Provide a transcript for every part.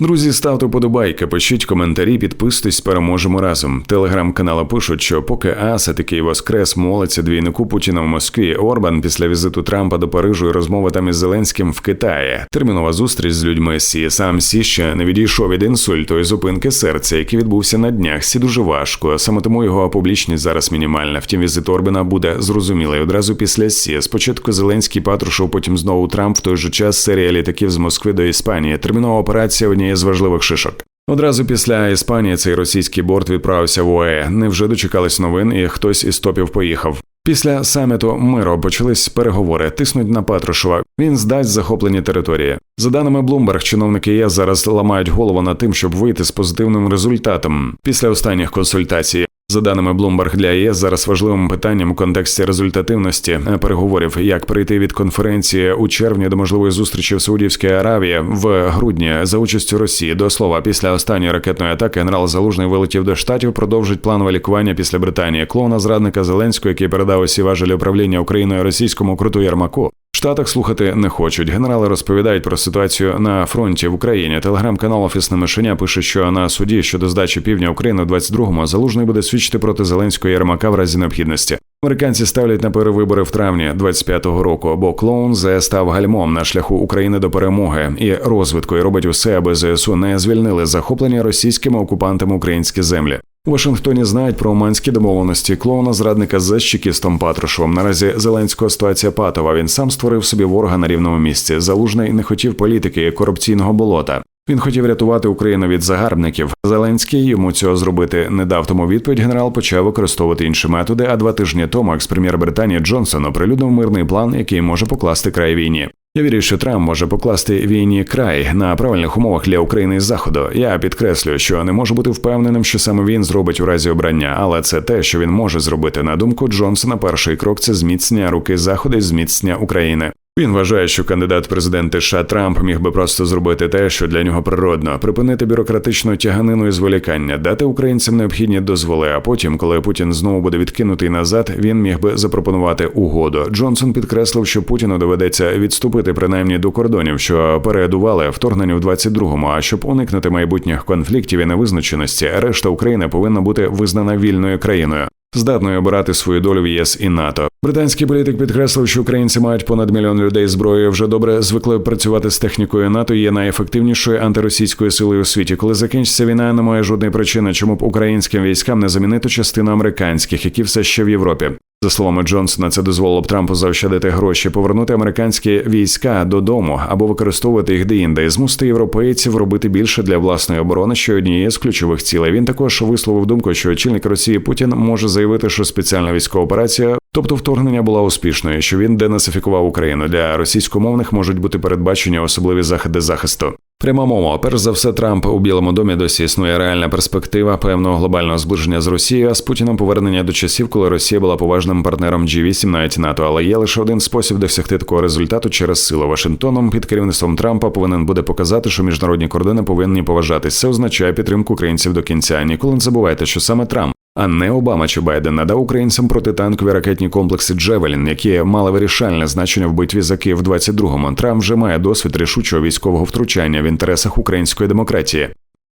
Друзі, ставте подобайки, пишіть коментарі, підписуйтесь, переможемо разом. Телеграм-канали пишуть, що поки Аса такий воскрес молиться двійнику Путіна в Москві, Орбан після візиту Трампа до Парижу і розмови там із Зеленським в Китаї. Термінова зустріч з людьми Сі. Сам Сі ще не відійшов від інсульту і зупинки серця, який відбувся на днях. Сі дуже важко. Саме тому його публічність зараз мінімальна. Втім, візит Орбана буде зрозумілий одразу після Сі. Спочатку Зеленський Патрушев, потім знову Трамп. В той же час серія літаків з Москви до Іспанії. Термінова операція однієї з важливих шишок. Одразу після Іспанії цей російський борт відправився в ОЕ. Невже дочекались новин, і хтось із топів поїхав. Після саміту миру почались переговори. Тиснуть на Патрушева. Він здасть захоплені території. За даними Bloomberg, чиновники ЄС зараз ламають голову над тим, щоб вийти з позитивним результатом після останніх консультацій. За даними Bloomberg, для ЄС зараз важливим питанням у контексті результативності е, переговорів, як перейти від конференції у червні до можливої зустрічі в Саудівській Аравії в грудні за участю Росії. До слова, після останньої ракетної атаки генерал Залужний вилетів до штатів. Продовжить планове лікування після Британії. Клоуна зрадника Зеленського, який передав усі важелі управління Україною російському круту Ярмаку. Штатах слухати не хочуть. Генерали розповідають про ситуацію на фронті в Україні. Телеграм-канал Офісне мишеня пише, що на суді щодо здачі півдня України в 22-му залужний буде свідчити проти Зеленського Єрмака в разі необхідності. Американці ставлять на перевибори в травні 25-го року, бо клоун зе став гальмом на шляху України до перемоги і розвитку і робить усе, аби ЗСУ не звільнили захоплені російськими окупантами українські землі. У Вашингтоні знають про оманські домовленості клоуна зрадника з чекістом Патрушевим. Наразі Зеленського ситуація патова. Він сам створив собі ворога на рівному місці. Залужний не хотів політики корупційного болота. Він хотів рятувати Україну від загарбників. Зеленський йому цього зробити не дав. Тому відповідь генерал почав використовувати інші методи. А два тижні тому екс-прем'єр Британії Джонсон оприлюднив мирний план, який може покласти край війні. Я вірю, що Трамп може покласти війні край на правильних умовах для України і заходу. Я підкреслюю, що не можу бути впевненим, що саме він зробить у разі обрання, але це те, що він може зробити. На думку Джонсона, перший крок це зміцнення руки заходу і зміцнення України. Він вважає, що кандидат президенти США Трамп міг би просто зробити те, що для нього природно, припинити бюрократичну тяганину і зволікання, дати українцям необхідні дозволи. А потім, коли Путін знову буде відкинутий назад, він міг би запропонувати угоду. Джонсон підкреслив, що Путіну доведеться відступити принаймні до кордонів, що переядували вторгнення в 22-му, А щоб уникнути майбутніх конфліктів і невизначеності, решта України повинна бути визнана вільною країною. Здатною обирати свою долю в ЄС і НАТО. Британський політик підкреслив, що українці мають понад мільйон людей зброєю. Вже добре звикли працювати з технікою НАТО. Є найефективнішою антиросійською силою у світі. Коли закінчиться війна, немає жодної причини, чому б українським військам не замінити частину американських, які все ще в Європі. За словами Джонсона, це дозволило б Трампу заощадити гроші, повернути американські війська додому або використовувати їх деінде і змусити європейців робити більше для власної оборони, що однією з ключових цілей. Він також висловив думку, що очільник Росії Путін може заявити, що спеціальна військова операція, тобто вторгнення, була успішною, що він денацифікував Україну. Для російськомовних можуть бути передбачені особливі заходи захисту. Пряма мова, перш за все, Трамп у Білому домі досі існує реальна перспектива певного глобального зближення з Росією, а з Путіним повернення до часів, коли Росія була поважним партнером G8 навіть НАТО. Але є лише один спосіб досягти такого результату через силу Вашингтоном. Під керівництвом Трампа повинен буде показати, що міжнародні кордони повинні поважатись. Це означає підтримку українців до кінця. Ніколи не забувайте, що саме Трамп. А не Обама чи Байден надав українцям протитанкові ракетні комплекси Джевелін, які мали вирішальне значення в битві за Київ 22-му. Трамп вже має досвід рішучого військового втручання в інтересах української демократії.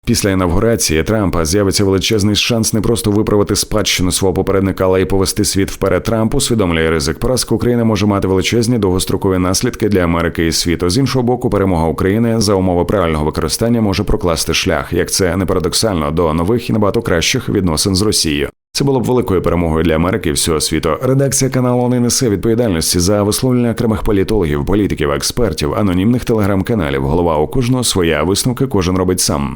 Після інавгурації Трампа з'явиться величезний шанс не просто виправити спадщину свого попередника, але й повести світ вперед. Трамп усвідомлює ризик. Поразка України може мати величезні довгострокові наслідки для Америки і світу. З іншого боку, перемога України за умови правильного використання може прокласти шлях, як це не парадоксально, до нових і набагато кращих відносин з Росією. Це було б великою перемогою для Америки і всього світу. Редакція каналу не несе відповідальності за висловлення окремих політологів, політиків, експертів, анонімних телеграм-каналів. Голова у кожного своя висновки кожен робить сам.